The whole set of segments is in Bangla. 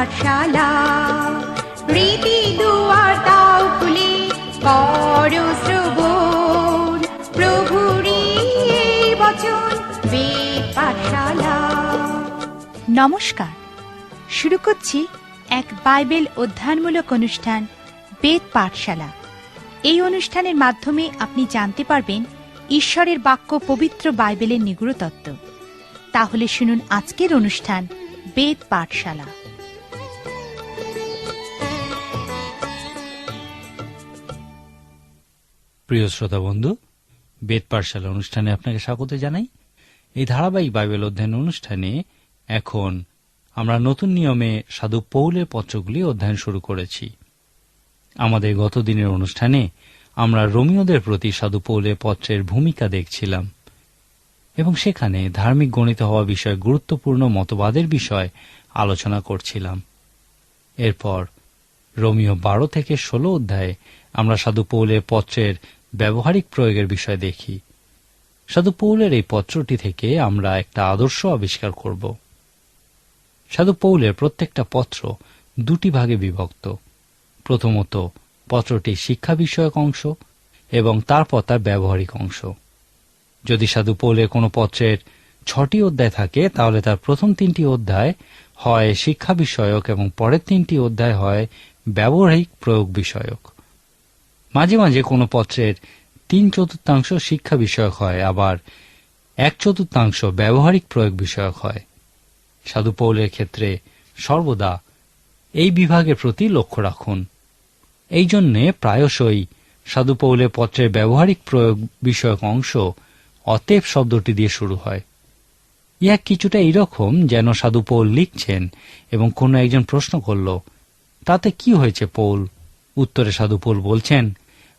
পাঠশালা। রীতি দুয়ার তাও শ্রবণ। প্রভুরই এই বচন পাঠশালা। নমস্কার। শুরু করছি এক বাইবেল অধ্যয়নমূলক অনুষ্ঠান, বেদ পাঠশালা। এই অনুষ্ঠানের মাধ্যমে আপনি জানতে পারবেন ঈশ্বরের বাক্য পবিত্র বাইবেলের নিগুড় তত্ত্ব। তাহলে শুনুন আজকের অনুষ্ঠান, বেদ পাঠশালা। প্রিয় শ্রোতা বন্ধু, বেদ পাঠশালা অনুষ্ঠানে আপনাকে স্বাগত জানাই। এই ধারাবাহিক বাইবেল অধ্যয়ন অনুষ্ঠানে এখন আমরা নতুন নিয়মে সাধু পৌলের পত্রগুলি অধ্যয়ন শুরু করেছি। আমাদের গত দিনের অনুষ্ঠানে আমরা রোমিওদের প্রতি সাধু পৌলের পত্রের ভূমিকা দেখছিলাম এবং সেখানে ধার্মিক গণিত হওয়া বিষয়ে গুরুত্বপূর্ণ মতবাদের বিষয় আলোচনা করছিলাম। এরপর রোমিও বারো থেকে ষোলো অধ্যায়ে আমরা সাধু পৌলের পত্রের ব্যবহারিক প্রয়োগের বিষয় দেখি। সাধু পৌলের এই পত্রটি থেকে আমরা একটা আদর্শ আবিষ্কার করব। সাধু পৌলের প্রত্যেকটা পত্র দুটি ভাগে বিভক্ত। প্রথমত পত্রটি শিক্ষা বিষয়ক অংশ এবং তারপর তার ব্যবহারিক অংশ। যদি সাধু পৌলের কোনো পত্রের ছটি অধ্যায় থাকে, তাহলে তার প্রথম তিনটি অধ্যায় হয় শিক্ষা বিষয়ক এবং পরের তিনটি অধ্যায় হয় ব্যবহারিক প্রয়োগ বিষয়ক। মাঝে মাঝে কোনো পত্রের তিন চতুর্থাংশ শিক্ষা বিষয়ক হয়, আবার এক চতুর্থাংশ ব্যবহারিক প্রয়োগ বিষয়ক হয়। সাধু পৌলের ক্ষেত্রে সর্বদা এই বিভাগের প্রতি লক্ষ্য রাখুন। এই জন্যে প্রায়শই সাধু পৌলের পত্রের ব্যবহারিক প্রয়োগ বিষয়ক অংশ অতেব শব্দটি দিয়ে শুরু হয়। ইহা কিছুটা এইরকম যেন সাধু পৌল লিখছেন এবং কোনো একজন প্রশ্ন করল, তাতে কি হয়েছে পৌল? উত্তরে সাধু পৌল বলছেন,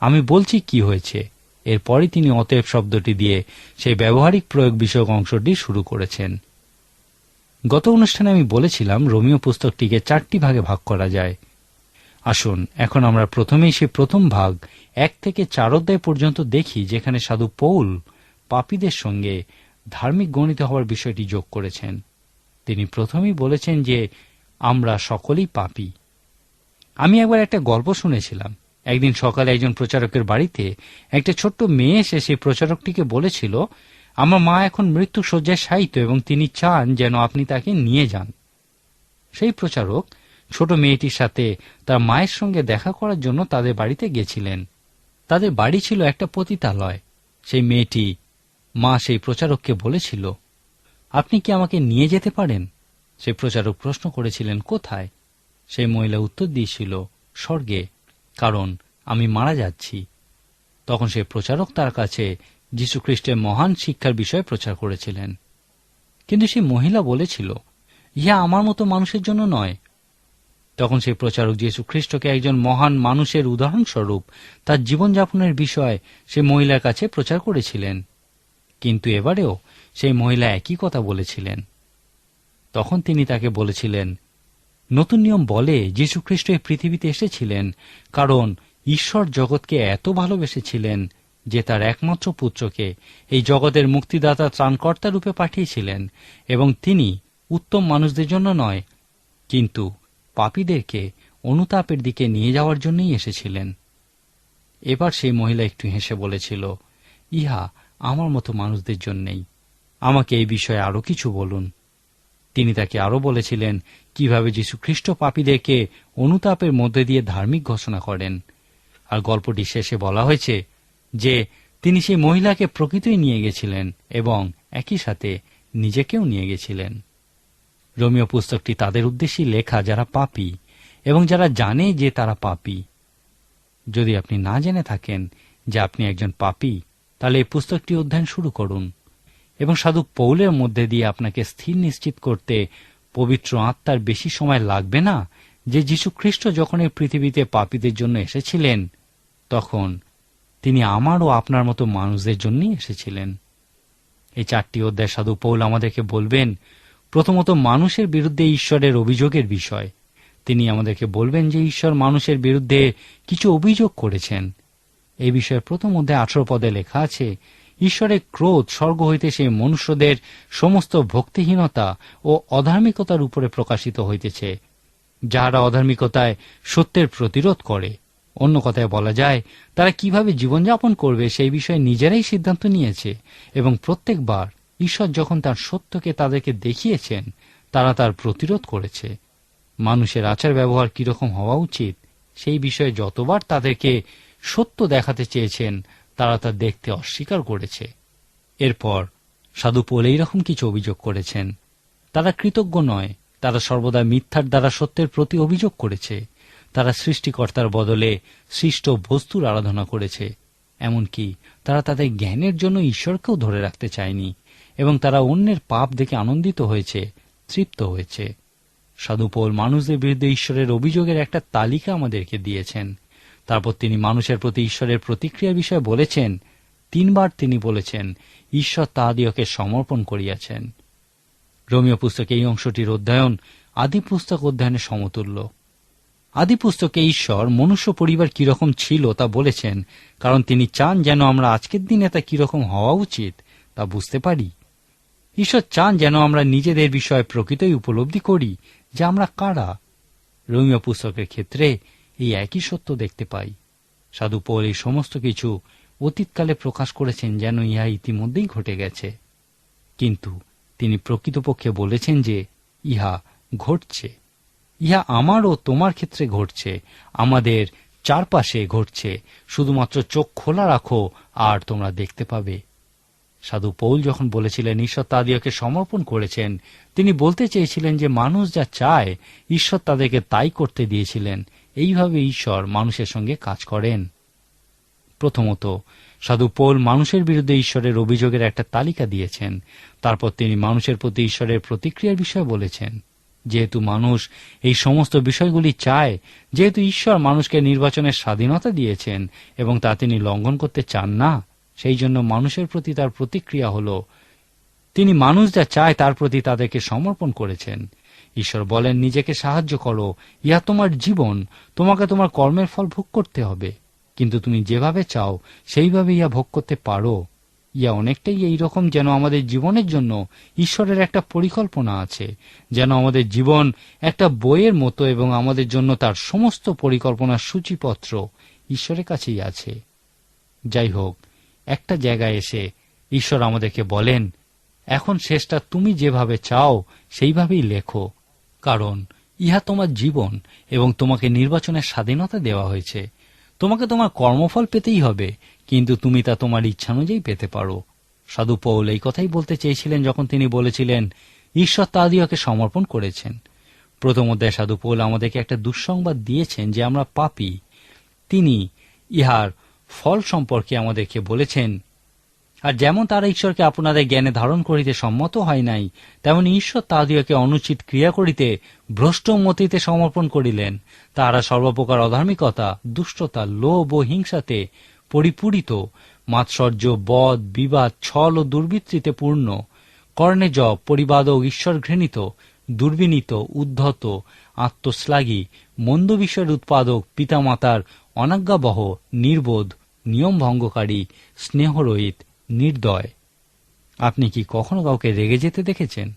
আমি বলছি কি হয়েছে? এরপরই তিনি অতএব শব্দটি দিয়ে সেই ব্যবহারিক প্রয়োগ বিষয়ক অংশটি শুরু করেছেন। গত অনুষ্ঠানে আমি বলেছিলাম, রোমিও পুস্তকটিকে চারটি ভাগে ভাগ করা যায়। আসুন, এখন আমরা প্রথমেই সে প্রথম ভাগ, এক থেকে চার অধ্যায় পর্যন্ত দেখি, যেখানে সাধু পৌল পাপীদের সঙ্গে ধার্মিক গণিত হওয়ার বিষয়টি যোগ করেছেন। তিনি প্রথমেই বলেছেন যে, আমরা সকলেই পাপী। আমি একবার একটা গল্প শুনেছিলাম। একদিন সকালে একজন প্রচারকের বাড়িতে একটা ছোট্ট মেয়ে এসে সেই প্রচারকটিকে বলেছিল, আমার মা এখন মৃত্যু শয্যায় সাহিত্য এবং তিনি চান যেন আপনি তাকে নিয়ে যান। সেই প্রচারক ছোট মেয়েটির সাথে তার মায়ের সঙ্গে দেখা করার জন্য তাদের বাড়িতে গেছিলেন। তাদের বাড়ি ছিল একটা পতিতালয়। সেই মেয়েটি মা সেই প্রচারককে বলেছিল, আপনি কি আমাকে নিয়ে যেতে পারেন? সেই প্রচারক প্রশ্ন করেছিলেন, কোথায়? সেই মহিলা উত্তর দিয়েছিল, স্বর্গে, কারণ আমি মারা যাচ্ছি। তখন সেই প্রচারক তার কাছে যীশুখ্রিস্টের মহান শিক্ষার বিষয়ে প্রচার করেছিলেন। কিন্তু সেই মহিলা বলেছিল, ইহা আমার মতো মানুষের জন্য নয়। তখন সেই প্রচারক যীশু খ্রিস্টকে একজন মহান মানুষের উদাহরণস্বরূপ তার জীবনযাপনের বিষয়ে সে মহিলার কাছে প্রচার করেছিলেন। কিন্তু এবারেও সেই মহিলা একই কথা বলেছিলেন। তখন তিনি তাকে বলেছিলেন নতুন নিয়ম বলে যীশুখ্রিস্ট এই পৃথিবীতে এসেছিলেন, কারণ ঈশ্বর জগৎকে এত ভালোবেসেছিলেন যে তার একমাত্র পুত্রকে এই জগতের মুক্তিদাতা ত্রাণকর্তা রূপে পাঠিয়েছিলেন এবং তিনি উত্তম মানুষদের জন্য নয়, কিন্তু পাপীদেরকে অনুতাপের দিকে নিয়ে যাওয়ার জন্যই এসেছিলেন। এবার সেই মহিলা একটু হেসে বলেছিল, ইহা আমার মতো মানুষদের জন্যেই। আমাকে এই বিষয়ে আরও কিছু বলুন। তিনি তাকে আরও বলেছিলেন, কীভাবে যীশু খ্রিস্ট পাপীদেরকে অনুতাপের মধ্যে দিয়ে ধার্মিক ঘোষণা করেন? আর গল্পটি শেষে বলা হয়েছে যে, তিনি সেই মহিলাকে প্রকৃতই নিয়ে গেছিলেন এবং একই সাথে নিজেকেও নিয়ে গেছিলেন। রোমিও পুস্তকটি তাদের উদ্দেশ্যেই লেখা যারা পাপি এবং যারা জানে যে তারা পাপি। যদি আপনি না জেনে থাকেন যে আপনি একজন পাপি, তাহলে এই পুস্তকটি অধ্যয়ন শুরু করুন। এবং সাধু পৌলের মধ্যে দিয়ে আপনাকে স্থির নিশ্চিত করতে পবিত্র আত্মার বেশি সময় লাগবে না? যে যীশু খ্রিস্ট যখন এই পৃথিবীতে পাপীদের জন্য এসেছিলেন, তখন তিনি আমার ও আপনার মতো মানুষদের জন্যই এসেছিলেন। এই চারটি অধ্যায় সাধু পৌল আমাদেরকে বলবেন, প্রথমত মানুষের বিরুদ্ধে ঈশ্বরের অভিযোগের বিষয়। তিনি আমাদেরকে বলবেন যে ঈশ্বর মানুষের বিরুদ্ধে কিছু অভিযোগ করেছেন। এই বিষয়ে প্রথম অধ্যায় আঠারো পদে লেখা আছে ঈশ্বরের ক্রোধ স্বর্গ হইতে সেই মনুষ্যদের সমস্ত ভক্তিহীনতা ও অধার্মিকতার উপরে প্রকাশিত হইতেছে, যাহারা অধার্মিকতায় সত্যের প্রতিরোধ করে। অন্য কথায় বলা যায়, তারা কীভাবে জীবনযাপন করবে সেই বিষয়ে নিজেরাই সিদ্ধান্ত নিয়েছে, এবং প্রত্যেকবার ঈশ্বর যখন তার সত্যকে তাদেরকে দেখিয়েছেন, তারা তার প্রতিরোধ করেছে। মানুষের আচার ব্যবহার কীরকম হওয়া উচিত, সেই বিষয়ে যতবার তাদেরকে সত্য দেখাতে চেয়েছেন তারা তা দেখতে অস্বীকার করেছে। এরপর সাধু পোল এইরকম কিছু অভিযোগ করেছেন। তারা কৃতজ্ঞ নয়, তারা সর্বদা মিথ্যার দ্বারা সত্যের প্রতি অভিযোগ করেছে। তারা সৃষ্টিকর্তার বদলে সৃষ্ট বস্তুর আরাধনা করেছে। এমনকি তারা তাদের জ্ঞানের জন্য ঈশ্বরকেও ধরে রাখতে চায়নি এবং তারা অন্যের পাপ দেখে আনন্দিত হয়েছে, তৃপ্ত হয়েছে। সাধুপোল মানুষদের বিরুদ্ধে ঈশ্বরের অভিযোগের একটা তালিকা আমাদেরকে দিয়েছেন। তারপর তিনি মানুষের প্রতি ঈশ্বরের প্রতিক্রিয়ার বিষয়ে বলেছেন, তিনবার তিনি বলেছেন, ঈশ্বর তাহাদিওকে সমর্পণ করিয়াছেন। রোমিও পুস্তকে এই অংশটির অধ্যয়ন আদি পুস্তক অধ্যয়নের সমতুল্য। আদি পুস্তকে ঈশ্বর মনুষ্য পরিবার কীরকম ছিল তা বলেছেন, কারণ তিনি চান যেন আমরা আজকের দিনে তা কীরকম হওয়া উচিত, তা বুঝতে পারি। ঈশ্বর চান যেন আমরা নিজেদের বিষয়ে প্রকৃতই উপলব্ধি করি যে আমরা কারা। রোমিও পুস্তকের ক্ষেত্রে এই একই সত্য দেখতে পাই। সাধু পৌল এই সমস্ত কিছু অতীতকালে প্রকাশ করেছেন যেন ইহা ইতিমধ্যেই ঘটে গেছে। কিন্তু তিনি প্রকৃতপক্ষে বলেছেন যে ইহা ঘটছে। ইহা আমার ও তোমার ক্ষেত্রে ঘটছে, আমাদের চারপাশে ঘটছে, শুধুমাত্র চোখ খোলা রাখো আর তোমরা দেখতে পাবে। সাধু পৌল যখন বলেছিলেন, ঈশ্বর তাদিওকে সমর্পণ করেছেন তিনি বলতে চেয়েছিলেন যে, মানুষ যা চায়, ঈশ্বর তাদেরকে তাই করতে দিয়েছিলেন। এইভাবে ঈশ্বর মানুষের সঙ্গে কাজ করেন। প্রথমত, সাধু পৌল মানুষের বিরুদ্ধে ঈশ্বরের অভিযোগের একটা তালিকা দিয়েছেন। তারপর তিনি মানুষের প্রতি ঈশ্বরের প্রতিক্রিয়ার বিষয়ে বলেছেন। যেহেতু মানুষ এই সমস্ত বিষয়গুলি চায়, যেহেতু ঈশ্বর মানুষকে নির্বাচনের স্বাধীনতা দিয়েছেন এবং তা তিনি লঙ্ঘন করতে চান না সেই জন্য মানুষের প্রতি তার প্রতিক্রিয়া হল, তিনি মানুষ যা চায় তার প্রতি তাদেরকে সমর্পণ করেছেন। ঈশ্বর বলেন, নিজেকে সাহায্য করো, ইহা তোমার জীবন, তোমাকে তোমার কর্মের ফল ভোগ করতে হবে। কিন্তু তুমি যেভাবে চাও, সেইভাবে ইহা ভোগ করতে পারো। ইয়া অনেকটাই এই রকম যেন আমাদের জীবনের জন্য ঈশ্বরের একটা পরিকল্পনা আছে, যেন আমাদের জীবন একটা বইয়ের মতো এবং আমাদের জন্য তার সমস্ত পরিকল্পনার সূচিপত্র ঈশ্বরের কাছেই আছে। যাই হোক একটা জায়গায় এসে ঈশ্বর আমাদেরকে বলেন, এখন শেষটা তুমি যেভাবে চাও, সেইভাবেই লেখো। কারণ ইহা তোমার জীবন এবং তোমাকে নির্বাচনের স্বাধীনতা দেওয়া হয়েছে। তোমাকে তোমার কর্মফল পেতেই হবে, কিন্তু তুমি তা তোমার ইচ্ছানুযায়ী পেতে পারো। সাধু পৌল এই কথাই বলতে চেয়েছিলেন যখন তিনি বলেছিলেন, ঈশ্বর তাদিওকে সমর্পণ করেছেন। প্রথম অধ্যায় সাধু পৌল আমাদেরকে একটা দুঃসংবাদ দিয়েছেন যে আমরা পাপি। তিনি ইহার ফল সম্পর্কে আমাদেরকে বলেছেন, আর যেমন তারা ঈশ্বরকে আপনাদের জ্ঞানে ধারণ করিতে সম্মত হয় নাই, তেমন ঈশ্বর তাহাদিওকে অনুচিত ক্রিয়া করিতে ভ্রষ্ট মতিতে সমর্পণ করিলেন। তাহারা সর্বপ্রকার অধার্মিকতা, দুষ্টতা, লোভ ও হিংসাতে পরিপূরিত। মাৎসর্য বদ বিবাদ, ছল ও দুর্বৃত্তিতে পূর্ণ। কর্ণে জপ, পরিবাদক ঈশ্বর ঘৃণিত দুর্বিনীত, উদ্ধত, আত্মশ্লাঘী, মন্দ বিষয়ের উৎপাদক, পিতামাতার অনাজ্ঞাবহ, নির্বোধ নিয়ম ভঙ্গকারী স্নেহরহিত, নির্দয়। আপনি কি কখনো কাউকে রেগে যেতে দেখেছেন?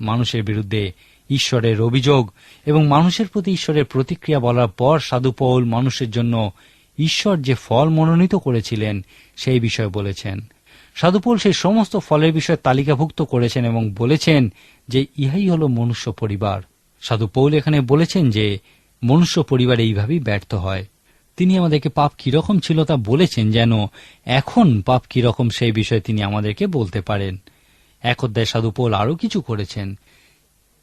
মানুষের বিরুদ্ধে ঈশ্বরের অভিযোগ এবং মানুষের প্রতি ঈশ্বরের প্রতিক্রিয়া বলার পর সাধুপৌল মানুষের জন্য ঈশ্বর যে ফল মনোনীত করেছিলেন, সেই বিষয়ে বলেছেন। সাধুপৌল সেই সমস্ত ফলের বিষয়ে তালিকাভুক্ত করেছেন এবং বলেছেন যে ইহাই হল মনুষ্য পরিবার। সাধুপৌল এখানে বলেছেন যে মনুষ্য পরিবার এইভাবেই ব্যর্থ হয়। তিনি আমাদেরকে পাপ কীরকম ছিল তা বলেছেন যেন এখন পাপ কীরকম সেই বিষয়ে তিনি আমাদেরকে বলতে পারেন। এক অধ্যায় সাধু পৌল আরও কিছু করেছেন।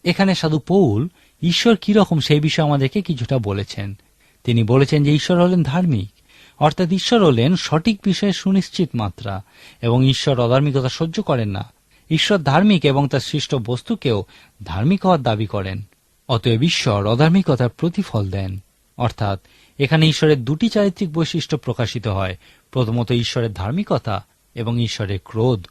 এখানে সাধু পৌল, ঈশ্বর কীরকম সেই বিষয়ে আমাদেরকে কিছুটা বলেছেন। তিনি বলেছেন যে ঈশ্বর হলেন ধার্মিক, অর্থাৎ ঈশ্বর হলেন সঠিক বিষয়ে সুনিশ্চিত মাত্রা, এবং ঈশ্বর অধার্মিকতা সহ্য করেন না। ঈশ্বর ধার্মিক এবং তার সৃষ্ট বস্তুকেও ধার্মিক হওয়ার দাবি করেন, অতএব ঈশ্বর অধার্মিকতার প্রতিফল দেন, অর্থাৎ এখানে ঈশ্বরের দুটি চারিত্রিক বৈশিষ্ট্য প্রকাশিত হয়। প্রথমত ঈশ্বরের ধার্মিকতা এবং ঈশ্বরের ক্রোধ।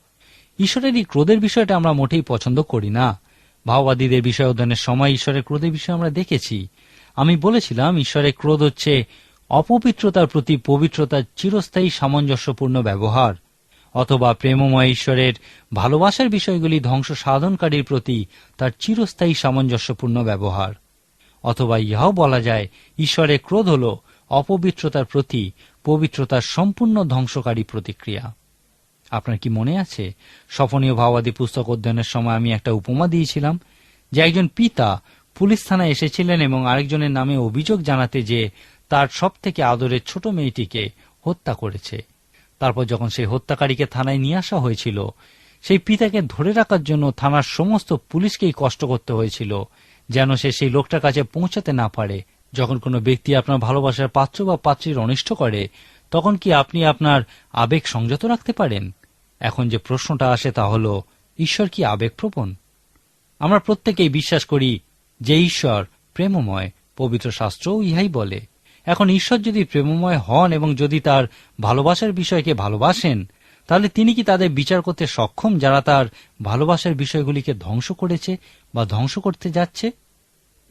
ঈশ্বরের এই ক্রোধের বিষয়টা আমরা মোটেই পছন্দ করি না। ভাওবাদীদের বিষয় অধ্যয়নের সময় ঈশ্বরের ক্রোধের বিষয়ে আমরা দেখেছি। আমি বলেছিলাম, ঈশ্বরের ক্রোধ হচ্ছে অপবিত্রতার প্রতি পবিত্রতার চিরস্থায়ী সামঞ্জস্যপূর্ণ ব্যবহার। অথবা প্রেমময় ঈশ্বরের ভালোবাসার বিষয়গুলি ধ্বংস সাধনকারীর প্রতি তার চিরস্থায়ী সামঞ্জস্যপূর্ণ ব্যবহার। অথবা ইহাও বলা যায় ঈশ্বরের ক্রোধ হল, অপবিত্রতার প্রতি, পবিত্রতার সম্পূর্ণ ধ্বংসকারী প্রতিক্রিয়া। আপনার কি মনে আছে? স্বপনীয় ভাবাদী পুস্তক অধ্যয়নের সময় আমি একটা উপমা দিয়েছিলাম, যে একজন পিতা পুলিশ থানায় এসেছিলেন এবং আরেকজনের নামে অভিযোগ জানাতে যে তার সব থেকে আদরের ছোট মেয়েটিকে হত্যা করেছে। তারপর যখন সেই হত্যাকারীকে থানায় নিয়ে আসা হয়েছিল, সেই পিতাকে ধরে রাখার জন্য থানার সমস্ত পুলিশকেই কষ্ট করতে হয়েছিল। যেন সে সেই লোকটার কাছে পৌঁছাতে না পারে। যখন কোনো ব্যক্তি আপনার ভালোবাসার পাত্র বা পাত্রীর অনিষ্ট করে, তখন কি আপনি আপনার আবেগ সংযত রাখতে পারেন? এখন যে প্রশ্নটা আসে তা হল, ঈশ্বর কি আবেগপ্রবণ? আমরা প্রত্যেকেই বিশ্বাস করি যে ঈশ্বর প্রেমময়, পবিত্র শাস্ত্রও ইহাই বলে। এখন ঈশ্বর যদি প্রেমময় হন এবং যদি তার ভালোবাসার বিষয়কে ভালোবাসেন তাহলে তিনি কি তাদের বিচার করতে সক্ষম যারা তার ভালোবাসার বিষয়গুলিকে ধ্বংস করেছে বা ধ্বংস করতে যাচ্ছে?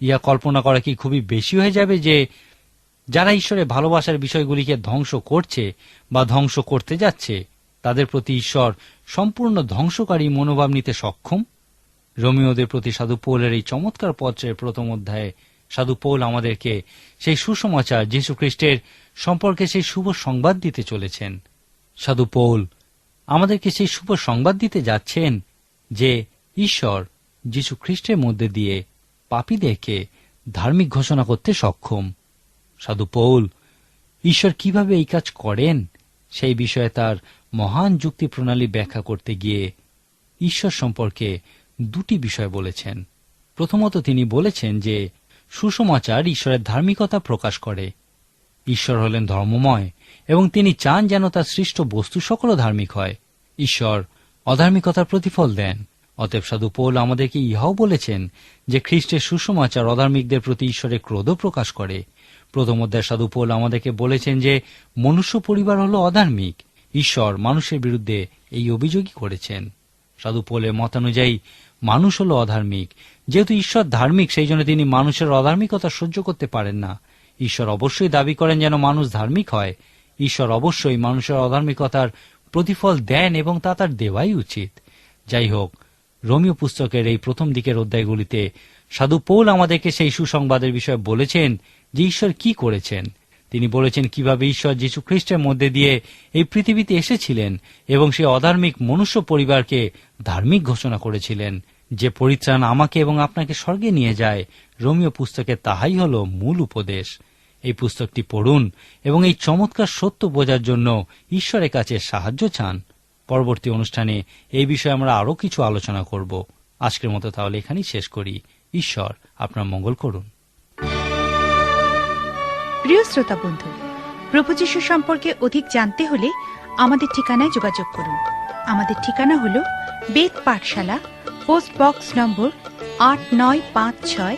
ইয়া কল্পনা করা কি খুবই বেশি হয়ে যাবে যে যারা ঈশ্বরের ভালোবাসার বিষয়গুলিকে ধ্বংস করছে বা ধ্বংস করতে যাচ্ছে, তাদের প্রতি ঈশ্বর সম্পূর্ণ ধ্বংসকারী মনোভাব নিতে সক্ষম? রোমিওদের প্রতি সাধু পৌলের এই চমৎকার পত্রের প্রথম অধ্যায়ে সাধু পৌল আমাদেরকে সেই সুসমাচার যীশু খ্রিস্টের সম্পর্কে সেই শুভ সংবাদ দিতে চলেছেন। সাধু পৌল আমাদেরকে সেই শুভ সংবাদ দিতে যাচ্ছেন যে ঈশ্বর যীশু খ্রিস্টের মধ্যে দিয়ে পাপীদেরকে ধার্মিক ঘোষণা করতে সক্ষম। সাধু পৌল, ঈশ্বর কীভাবে এই কাজ করেন? সেই বিষয়ে তার মহান যুক্তি প্রণালী ব্যাখ্যা করতে গিয়ে ঈশ্বর সম্পর্কে দুটি বিষয় বলেছেন। প্রথমত তিনি বলেছেন যে সুসমাচার ঈশ্বরের ধার্মিকতা প্রকাশ করে। ঈশ্বর হলেন ধর্মময়, এবং তিনি চান যেন তার সৃষ্ট বস্তু সকলও ধার্মিক হয়। ঈশ্বর অধার্মিকতার প্রতিফল দেন। অতএব সাধু পৌল আমাদেরকে ইহাও বলেছেন যে খ্রিস্টের সুসমাচার অধার্মিকদের প্রতি ঈশ্বরের ক্রোধও প্রকাশ করে। প্রথম অধ্যায় সাধু পৌল আমাদেরকে বলেছেন যে, মনুষ্য পরিবার হল অধার্মিক। ঈশ্বর মানুষের বিরুদ্ধে এই অভিযোগই করেছেন। সাধু পৌলের মতানুযায়ী, মানুষ হল অধার্মিক। যেহেতু ঈশ্বর ধার্মিক, সেই জন্য তিনি মানুষের অধার্মিকতা সহ্য করতে পারেন না। ঈশ্বর অবশ্যই দাবি করেন যেন মানুষ ধার্মিক হয়। ঈশ্বর অবশ্যই মানুষের অধার্মিকতার প্রতিফল দেন এবং তা তার দেওয়াই উচিত। যাই হোক রোমিও পুস্তকের এই প্রথম দিকের অধ্যায়গুলিতে সাধু পৌল আমাদেরকে সেই সুসংবাদের বিষয়ে বলেছেন যে ঈশ্বর কি করেছেন। তিনি বলেছেন কীভাবে ঈশ্বর যীশু খ্রিস্টের মধ্যে দিয়ে এই পৃথিবীতে এসেছিলেন এবং সেই অধার্মিক মনুষ্য পরিবারকে ধার্মিক ঘোষণা করেছিলেন। যে পরিত্রাণ আমাকে এবং আপনাকে স্বর্গে নিয়ে যায় রোমিও পুস্তকে তাহাই হল মূল উপদেশ। এই পুস্তকটি পড়ুন এবং এই চমৎকার সত্য বোঝার জন্য ঈশ্বরের কাছে সাহায্য চান। পরবর্তী অনুষ্ঠানে এই বিষয়ে আমরা আরও কিছু আলোচনা করব। আজকের মতো তাহলে এখানেই শেষ করি। ঈশ্বর আপনার মঙ্গল করুন। প্রিয় শ্রোতা বন্ধু, প্রভু যীশু সম্পর্কে অধিক জানতে হলে আমাদের ঠিকানায় যোগাযোগ করুন। আমাদের ঠিকানা হল বেদ পাঠশালা পোস্ট বক্স নম্বর আট নয় পাঁচ ছয়